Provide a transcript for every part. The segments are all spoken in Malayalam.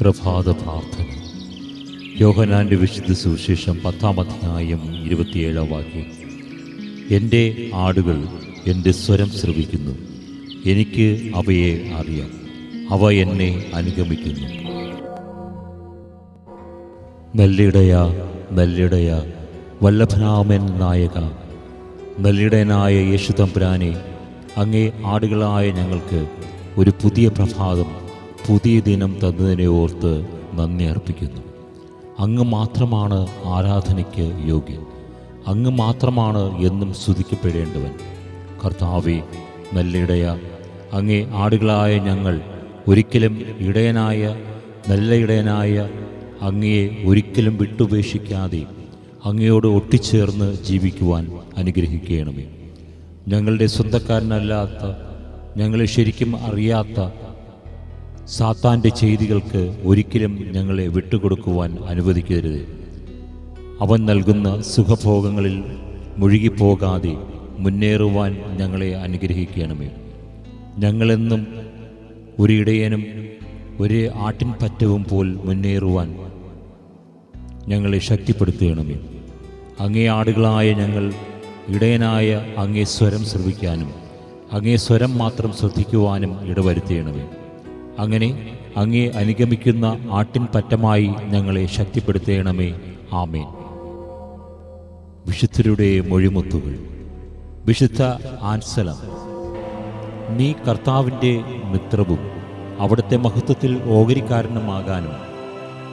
പ്രഭാത പ്രാർത്ഥന യോഹനാന്റെ വിശുദ്ധ സുവിശേഷം പത്താം അധ്യായം ഇരുപത്തിയേഴാം വാക്യം. എന്റെ ആടുകൾ എന്റെ സ്വരം ശ്രവിക്കുന്നു. എനിക്ക് അവയെ അറിയാം. അവ എന്നെ അനുഗമിക്കുന്നു. നെല്ലിടയ നെല്ലിടയ വല്ലഭനാമൻ നായക. നല്ലിടയനായ യേശുതമ്പുരാനെ അങ്ങേ ആടുകളായ ഞങ്ങൾക്ക് ഒരു പുതിയ പ്രഭാതം പുതിയ ദിനം തന്നതിനെ ഓർത്ത് നന്ദി അർപ്പിക്കുന്നു. അങ്ങ് മാത്രമാണ് ആരാധനയ്ക്ക് യോഗ്യൻ. അങ്ങ് മാത്രമാണ് എന്നും സ്തുതിക്കപ്പെടേണ്ടവൻ. കർത്താവെ നല്ലിടയ അങ്ങേ ആടുകളായ ഞങ്ങൾ ഒരിക്കലും ഇടയനായ നല്ല ഇടയനായ അങ്ങയെ ഒരിക്കലും വിട്ടുപേക്ഷിക്കാതെ അങ്ങയോട് ഒട്ടിച്ചേർന്ന് ജീവിക്കുവാൻ അനുഗ്രഹിക്കണമേ. ഞങ്ങളുടെ സ്വന്തക്കാരനല്ലാത്ത ഞങ്ങളെ ശരിക്കും അറിയാത്ത സാത്താന്റെ ചെയ്തികൾക്ക് ഒരിക്കലും ഞങ്ങളെ വിട്ടുകൊടുക്കുവാൻ അനുവദിക്കരുത്. അവൻ നൽകുന്ന സുഖഭോഗങ്ങളിൽ മുഴുകിപ്പോകാതെ മുന്നേറുവാൻ ഞങ്ങളെ അനുഗ്രഹിക്കണമേ. ഞങ്ങളെന്നും ഒരിടയനും ഒരേ ഒരു ആട്ടിൻപറ്റവും പോൽ മുന്നേറുവാൻ ഞങ്ങളെ ശക്തിപ്പെടുത്തണമേ. അങ്ങേ ആടുകളായ ഞങ്ങൾ ഇടയനായ അങ്ങേ സ്വരം ശ്രവിക്കാനും അങ്ങേ സ്വരം മാത്രം ശ്രദ്ധിക്കുവാനും ഇടവരുത്തേണമേ. അങ്ങനെ അങ്ങേ അനുഗമിക്കുന്ന ആട്ടിൻ പറ്റമായി ഞങ്ങളെ ശക്തിപ്പെടുത്തേണമേ. ആമേൻ. വിശുദ്ധരുടെ മൊഴിമുത്തുകൾ. വിശുദ്ധ ആൻസലം. നീ കർത്താവിന്റെ മിത്രവും അവിടുത്തെ മഹത്വത്തിൽ ഓഹരിക്കാരനുമാകാനും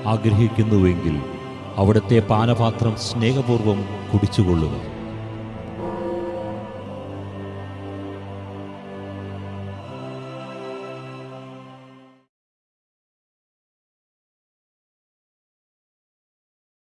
ആഗ്രഹിക്കുന്നുവെങ്കിൽ അവിടുത്തെ പാനപാത്രം സ്നേഹപൂർവം കുടിച്ചുകൊള്ളുക.